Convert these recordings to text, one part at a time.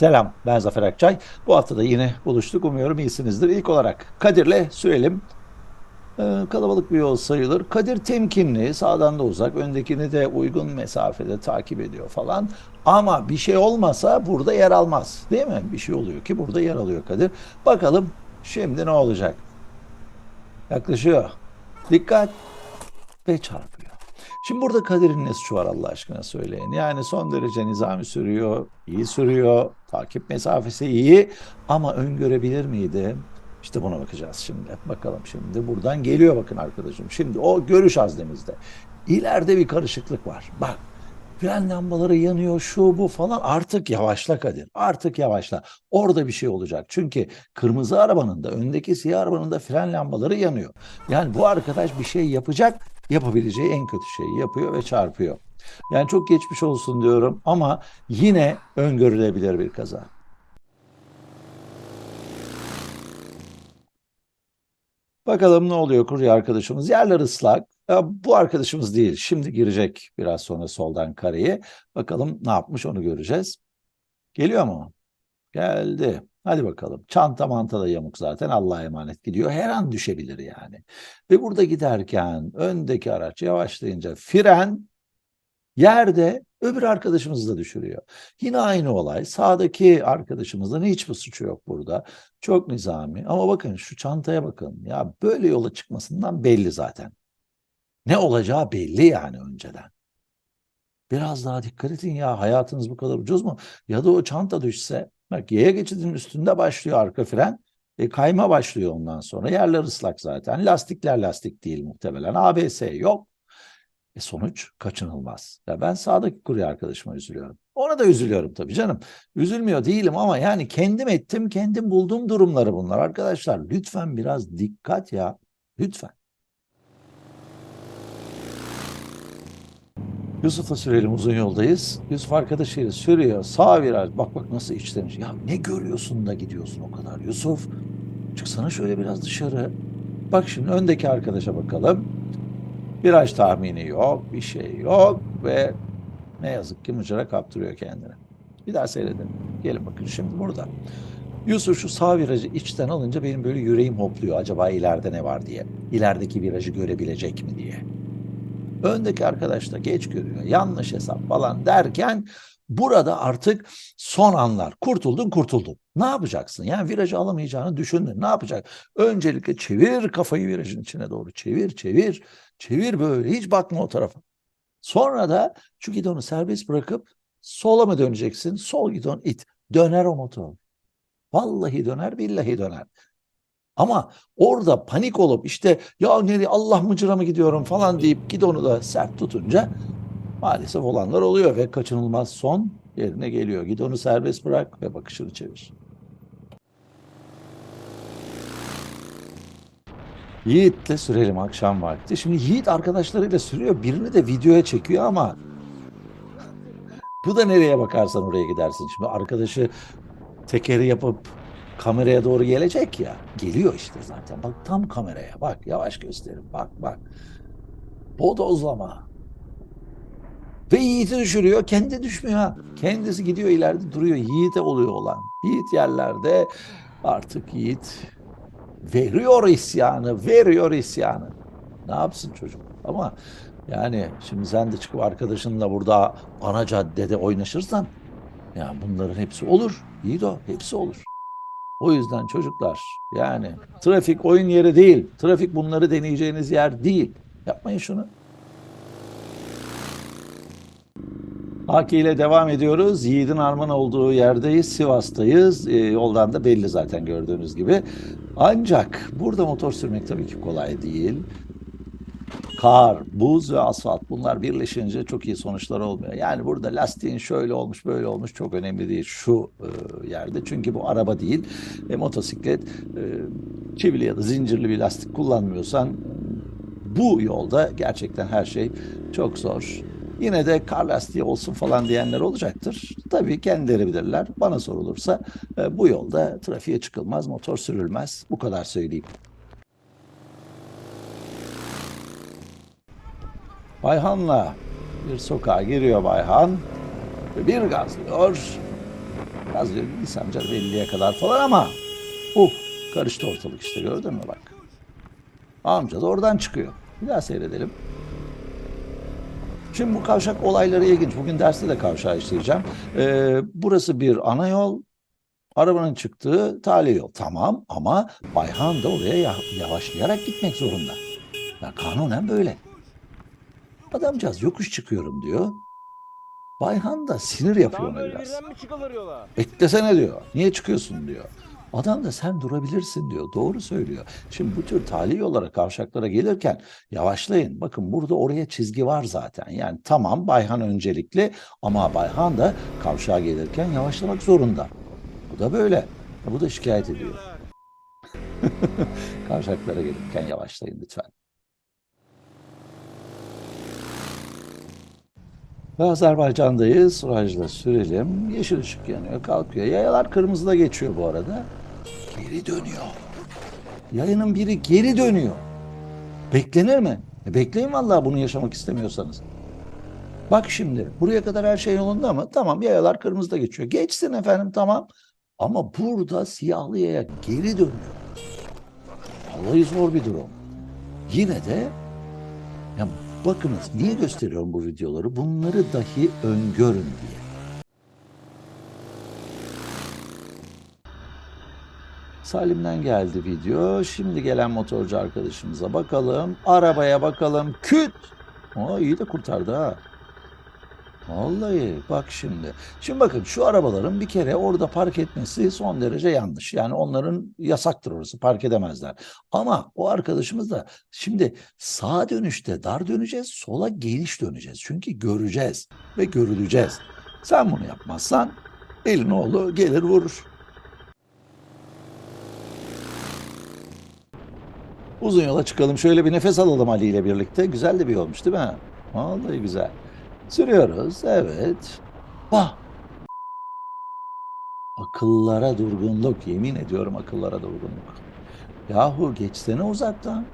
Selam, ben Zafer Akçay. Bu hafta da yine buluştuk. Umuyorum iyisinizdir. İlk olarak Kadir'le sürelim. Ee, kalabalık bir yol sayılır. Kadir temkinli, sağdan da uzak, öndekini de uygun mesafede takip ediyor falan. Ama bir şey olmasa burada yer almaz. Değil mi? Bir şey oluyor ki burada yer alıyor Kadir. Bakalım şimdi ne olacak? Yaklaşıyor. Dikkat ve çarpıyor. Şimdi burada Kadir'in ne suçu var Allah aşkına söyleyin. Yani son derece nizami sürüyor, iyi sürüyor, takip mesafesi iyi ama öngörebilir miydi? İşte buna bakacağız şimdi. Bakalım şimdi buradan geliyor bakın arkadaşım. Şimdi o görüş azlemizde. İleride bir karışıklık var. Bak fren lambaları yanıyor şu bu falan artık yavaşla Kadir. Artık yavaşla. Orada bir şey olacak. Çünkü kırmızı arabanın da öndeki siyah arabanın da fren lambaları yanıyor. Yani bu arkadaş bir şey yapacak yapabileceği en kötü şeyi yapıyor ve çarpıyor. Yani çok geçmiş olsun diyorum ama yine öngörülebilir bir kaza. Bakalım ne oluyor kurye arkadaşımız. Yerler ıslak. Bu arkadaşımız değil. Şimdi girecek biraz sonra soldan kareye. Bakalım ne yapmış onu göreceğiz. Geliyor mu? Geldi. Hadi bakalım. Çanta manta da yamuk zaten. Allah'a emanet gidiyor. Her an düşebilir yani. Ve burada giderken öndeki araç yavaşlayınca fren yerde öbür arkadaşımızı da düşürüyor. Yine aynı olay. Sağdaki arkadaşımızın hiçbir suçu yok burada. Çok nizami. Ama bakın şu çantaya bakın. Ya böyle yola çıkmasından belli zaten. Ne olacağı belli yani önceden. Biraz daha dikkat edin ya hayatınız bu kadar ucuz mu? Ya da o çanta düşse bak yaya geçidinin üstünde başlıyor arka fren. E, kayma başlıyor ondan sonra. Yerler ıslak zaten. Lastikler lastik değil muhtemelen. ABS yok. E sonuç kaçınılmaz. Ya ben sağdaki kurye arkadaşıma üzülüyorum. Ona da üzülüyorum tabii canım. Üzülmüyor değilim ama yani kendim ettim, kendim bulduğum durumları bunlar arkadaşlar. Lütfen biraz dikkat ya. Lütfen. Yusuf'la sürelim uzun yoldayız. Yusuf arkadaşıyla sürüyor. Sağ viraj. Bak bak nasıl içten içe. Ya ne görüyorsun da gidiyorsun o kadar Yusuf? Çıksana şöyle biraz dışarı. Bak şimdi öndeki arkadaşa bakalım. Viraj tahmini yok, bir şey yok ve ne yazık ki mıcıra kaptırıyor kendini. Bir daha seyredin. Gelin bakın şimdi burada. Yusuf şu sağ virajı içten alınca benim böyle yüreğim hopluyor. Acaba ileride ne var diye. İlerideki virajı görebilecek mi diye. Öndeki arkadaş da geç görüyor. Yanlış hesap falan derken burada artık son anlar. Kurtuldun kurtuldun. Ne yapacaksın? Yani virajı alamayacağını düşündün. Ne yapacak? Öncelikle çevir kafayı virajın içine doğru. Çevir çevir. Çevir böyle. Hiç bakma o tarafa. Sonra da şu gidonu serbest bırakıp sola mı döneceksin? Sol gidon it. Döner o motor. Vallahi döner, billahi döner. Ama orada panik olup işte ya nereye Allah mıcıra mı gidiyorum falan deyip gidonu da sert tutunca maalesef olanlar oluyor ve kaçınılmaz son yerine geliyor. Gidonu serbest bırak ve bakışını çevir. Yiğit'le sürelim akşam vakti. Şimdi Yiğit arkadaşlarıyla sürüyor. Birini de videoya çekiyor ama bu da nereye bakarsan oraya gidersin. Şimdi arkadaşı tekeri yapıp kameraya doğru gelecek ya. Geliyor işte zaten. Bak tam kameraya. Bak yavaş gösterin. Bak bak. Bodozlama. Ve Yiğit'i düşürüyor. Kendi düşmüyor. Kendisi gidiyor ileride duruyor. Yiğit'e oluyor olan. Yiğit yerlerde artık Yiğit veriyor isyanı. Veriyor isyanı. Ne yapsın çocuk? Ama yani şimdi sen de çıkıp arkadaşınla burada ana caddede oynaşırsan ya bunların hepsi olur. De o, hepsi olur. O yüzden çocuklar yani trafik oyun yeri değil. Trafik bunları deneyeceğiniz yer değil. Yapmayın şunu. Haki ile devam ediyoruz. Yiğit'in armağan olduğu yerdeyiz. Sivas'tayız. E, yoldan da belli zaten gördüğünüz gibi. Ancak burada motor sürmek tabii ki kolay değil. Kar, buz ve asfalt bunlar birleşince çok iyi sonuçlar olmuyor. Yani burada lastiğin şöyle olmuş böyle olmuş çok önemli değil şu e, yerde. Çünkü bu araba değil. E, motosiklet e, çivili ya da zincirli bir lastik kullanmıyorsan bu yolda gerçekten her şey çok zor. Yine de kar lastiği olsun falan diyenler olacaktır. Tabii kendileri bilirler. Bana sorulursa e, bu yolda trafiğe çıkılmaz, motor sürülmez. Bu kadar söyleyeyim. Bayhan'la bir sokağa giriyor Bayhan ve bir gazlıyor diyor gitsem canım 50'ye kadar falan ama uh karıştı ortalık işte gördün mü bak. Amca da oradan çıkıyor. Bir daha seyredelim. Şimdi bu kavşak olayları ilginç. Bugün derste de kavşağı işleyeceğim. Ee, burası bir ana yol. Arabanın çıktığı tali yol. Tamam ama Bayhan da oraya ya- yavaşlayarak gitmek zorunda. Ya kanunen böyle. Adamcağız yokuş çıkıyorum diyor. Bayhan da sinir yapıyor ona biraz. Beklesene diyor. Niye çıkıyorsun diyor. Adam da sen durabilirsin diyor. Doğru söylüyor. Şimdi bu tür tali yollara, kavşaklara gelirken yavaşlayın. Bakın burada oraya çizgi var zaten. Yani tamam Bayhan öncelikli ama Bayhan da kavşağa gelirken yavaşlamak zorunda. Bu da böyle. Bu da şikayet ediyor. Kavşaklara gelirken yavaşlayın lütfen. Ve Azerbaycan'dayız. Virajla sürelim. Yeşil ışık yanıyor, kalkıyor. Yayalar kırmızıda geçiyor bu arada. Geri dönüyor. Yayının biri geri dönüyor. Beklenir mi? E bekleyin vallahi bunu yaşamak istemiyorsanız. Bak şimdi buraya kadar her şey yolunda mı? Tamam yayalar kırmızıda geçiyor. Geçsin efendim tamam. Ama burada siyahlı yaya geri dönüyor. Vallahi zor bir durum. Yine de ya bakınız niye gösteriyorum bu videoları? Bunları dahi öngörün diye. Salim'den geldi video. Şimdi gelen motorcu arkadaşımıza bakalım. Arabaya bakalım. Küt! Aa, iyi de kurtardı ha. Vallahi bak şimdi. Şimdi bakın şu arabaların bir kere orada park etmesi son derece yanlış. Yani onların yasaktır orası park edemezler. Ama o arkadaşımız da şimdi sağa dönüşte dar döneceğiz, sola geniş döneceğiz. Çünkü göreceğiz ve görüleceğiz. Sen bunu yapmazsan elin oğlu gelir vurur. Uzun yola çıkalım. Şöyle bir nefes alalım Ali ile birlikte. Güzel de bir yolmuş değil mi? Vallahi güzel. Sürüyoruz. Evet. Vah! Akıllara durgunluk. Yemin ediyorum akıllara durgunluk. Yahu geçsene uzaktan.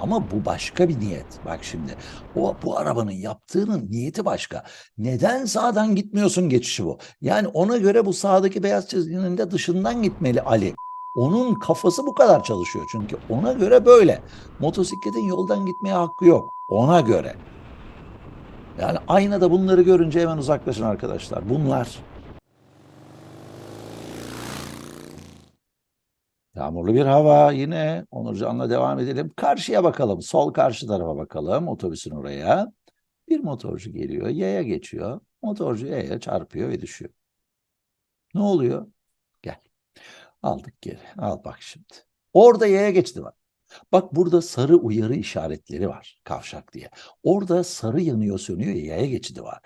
Ama bu başka bir niyet. Bak şimdi. O bu arabanın yaptığının niyeti başka. Neden sağdan gitmiyorsun geçişi bu? Yani ona göre bu sağdaki beyaz çizginin de dışından gitmeli Ali. Onun kafası bu kadar çalışıyor çünkü ona göre böyle. Motosikletin yoldan gitmeye hakkı yok. Ona göre. Yani aynada bunları görünce hemen uzaklaşın arkadaşlar. Bunlar. Yağmurlu bir hava yine Onurcan'la devam edelim. Karşıya bakalım. Sol karşı tarafa bakalım. Otobüsün oraya. Bir motorcu geliyor. Yaya geçiyor. Motorcu yaya çarpıyor ve düşüyor. Ne oluyor? Gel. Aldık geri. Al bak şimdi. Orada yaya geçti var. Bak burada sarı uyarı işaretleri var kavşak diye. Orada sarı yanıyor sönüyor yaya geçidi var.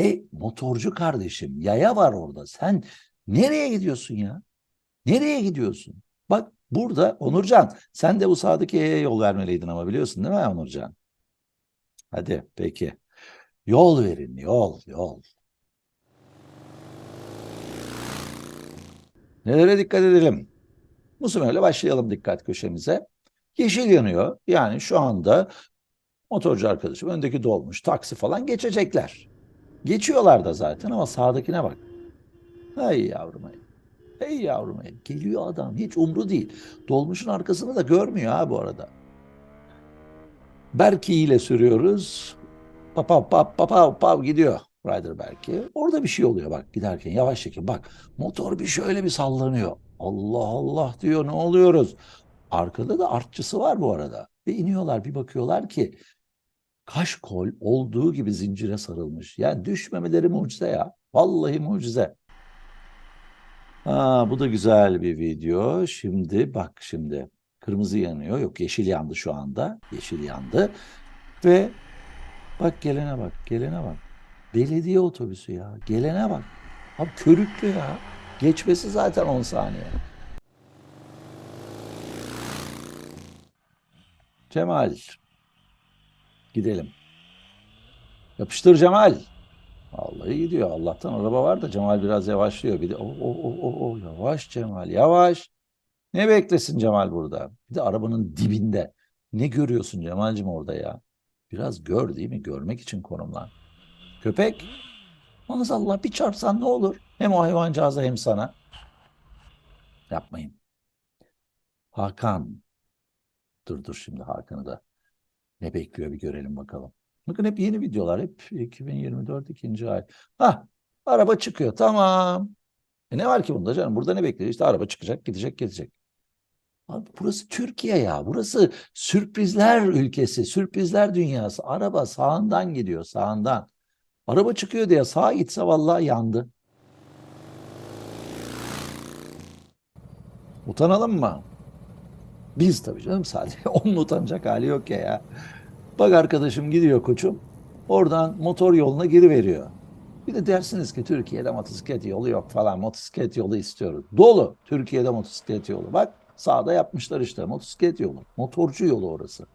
E motorcu kardeşim yaya var orada. Sen nereye gidiyorsun ya? Nereye gidiyorsun? Bak burada Onurcan sen de bu sağdaki yaya yol vermeliydin ama biliyorsun değil mi Onurcan? Hadi peki. Yol verin yol yol. Nelere dikkat edelim? Musumer'le başlayalım dikkat köşemize. Yeşil yanıyor. Yani şu anda motorcu arkadaşım öndeki dolmuş, taksi falan geçecekler. Geçiyorlar da zaten ama sağdakine bak. Hey yavrum hey. Hey yavrum hey. Geliyor adam. Hiç umru değil. Dolmuşun arkasını da görmüyor ha bu arada. Berki ile sürüyoruz. Papav pav papav pav gidiyor. Rider Berki. Orada bir şey oluyor bak giderken yavaş çekin. Bak motor bir şöyle bir sallanıyor. Allah Allah diyor ne oluyoruz? Arkada da artçısı var bu arada. Ve iniyorlar bir bakıyorlar ki kaş kol olduğu gibi zincire sarılmış. Yani düşmemeleri mucize ya. Vallahi mucize. Ha, bu da güzel bir video. Şimdi bak şimdi kırmızı yanıyor. Yok yeşil yandı şu anda. Yeşil yandı. Ve bak gelene bak gelene bak. Belediye otobüsü ya. Gelene bak. Abi körüklü ya. Geçmesi zaten 10 saniye. Cemal. Gidelim. Yapıştır Cemal. Vallahi gidiyor. Allah'tan araba var da Cemal biraz yavaşlıyor. Bir de o o o o, o yavaş Cemal yavaş. Ne beklesin Cemal burada? Bir de arabanın dibinde. Ne görüyorsun Cemal'cim orada ya? Biraz gör değil mi? Görmek için konumlan. Köpek. Maazallah bir çarpsan ne olur? He? Hem o hayvancağıza hem sana. Yapmayın. Hakan. Dur dur şimdi Hakan'ı da ne bekliyor bir görelim bakalım. Bakın hep yeni videolar. Hep 2024 ikinci ay. Hah araba çıkıyor. Tamam. E ne var ki bunda canım? Burada ne bekliyor? İşte araba çıkacak, gidecek, gidecek. Abi burası Türkiye ya. Burası sürprizler ülkesi, sürprizler dünyası. Araba sağından gidiyor, sağından. Araba çıkıyor diye sağa gitse vallahi yandı. Utanalım mı? Biz tabii canım sadece. Onun utanacak hali yok ya ya. Bak arkadaşım gidiyor koçum. Oradan motor yoluna giriveriyor. Bir de dersiniz ki Türkiye'de motosiklet yolu yok falan. Motosiklet yolu istiyoruz. Dolu Türkiye'de motosiklet yolu. Bak sağda yapmışlar işte motosiklet yolu. Motorcu yolu orası.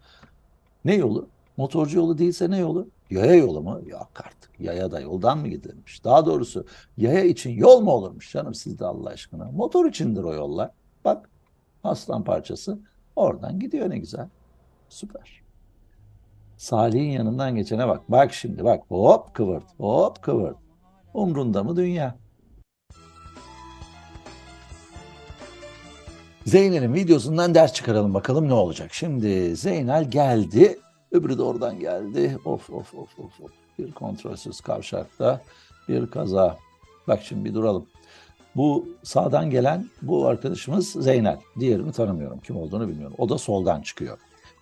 Ne yolu? Motorcu yolu değilse ne yolu? Yaya yolu mu? Yok artık. Yaya da yoldan mı gidilmiş? Daha doğrusu yaya için yol mu olurmuş canım sizde Allah aşkına? Motor içindir o yollar. Bak aslan parçası oradan gidiyor ne güzel. Süper. Salih'in yanından geçene bak. Bak şimdi bak. Hop kıvırt. Hop kıvırt. Umrunda mı dünya? Zeynel'in videosundan ders çıkaralım bakalım ne olacak. Şimdi Zeynel geldi. Öbürü de oradan geldi. Of of of of of. Bir kontrolsüz kavşakta bir kaza. Bak şimdi bir duralım. Bu sağdan gelen bu arkadaşımız Zeynel. Diğerini tanımıyorum. Kim olduğunu bilmiyorum. O da soldan çıkıyor.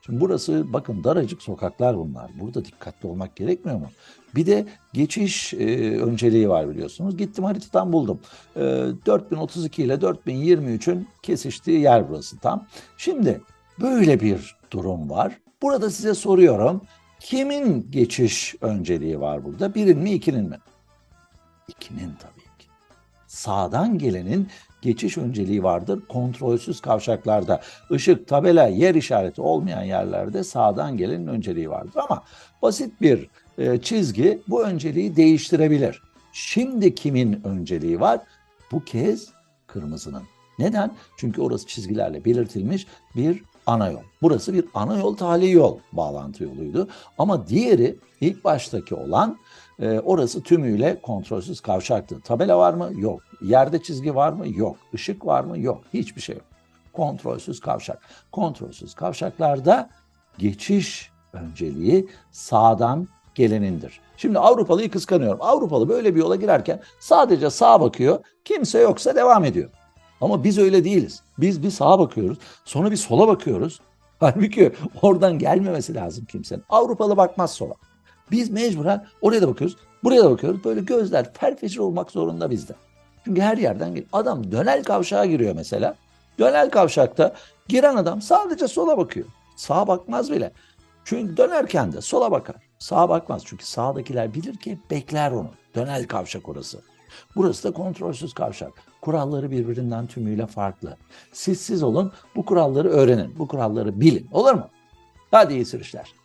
Şimdi burası bakın daracık sokaklar bunlar. Burada dikkatli olmak gerekmiyor mu? Bir de geçiş e, önceliği var biliyorsunuz. Gittim haritadan buldum. E, 4032 ile 4023'ün kesiştiği yer burası tam. Şimdi böyle bir durum var. Burada size soruyorum. Kimin geçiş önceliği var burada? Birin mi ikinin mi? İkinin tabii. Sağdan gelenin geçiş önceliği vardır kontrolsüz kavşaklarda. Işık, tabela, yer işareti olmayan yerlerde sağdan gelenin önceliği vardır. Ama basit bir e, çizgi bu önceliği değiştirebilir. Şimdi kimin önceliği var? Bu kez kırmızının. Neden? Çünkü orası çizgilerle belirtilmiş bir ana yol. Burası bir ana yol tali yol bağlantı yoluydu. Ama diğeri ilk baştaki olan e, orası tümüyle kontrolsüz kavşaktı. Tabela var mı? Yok. Yerde çizgi var mı? Yok. Işık var mı? Yok. Hiçbir şey yok. Kontrolsüz kavşak. Kontrolsüz kavşaklarda geçiş önceliği sağdan gelenindir. Şimdi Avrupalıyı kıskanıyorum. Avrupalı böyle bir yola girerken sadece sağa bakıyor. Kimse yoksa devam ediyor. Ama biz öyle değiliz. Biz bir sağa bakıyoruz. Sonra bir sola bakıyoruz. Halbuki oradan gelmemesi lazım kimsenin. Avrupalı bakmaz sola. Biz mecburen oraya da bakıyoruz. Buraya da bakıyoruz. Böyle gözler terfecir olmak zorunda bizde. Çünkü her yerden geliyor. Adam dönel kavşağa giriyor mesela. Dönel kavşakta giren adam sadece sola bakıyor. Sağa bakmaz bile. Çünkü dönerken de sola bakar. Sağa bakmaz. Çünkü sağdakiler bilir ki bekler onu. Dönel kavşak orası. Burası da kontrolsüz kavşak. Kuralları birbirinden tümüyle farklı. Siz siz olun, bu kuralları öğrenin, bu kuralları bilin. Olur mu? Hadi iyi sürüşler.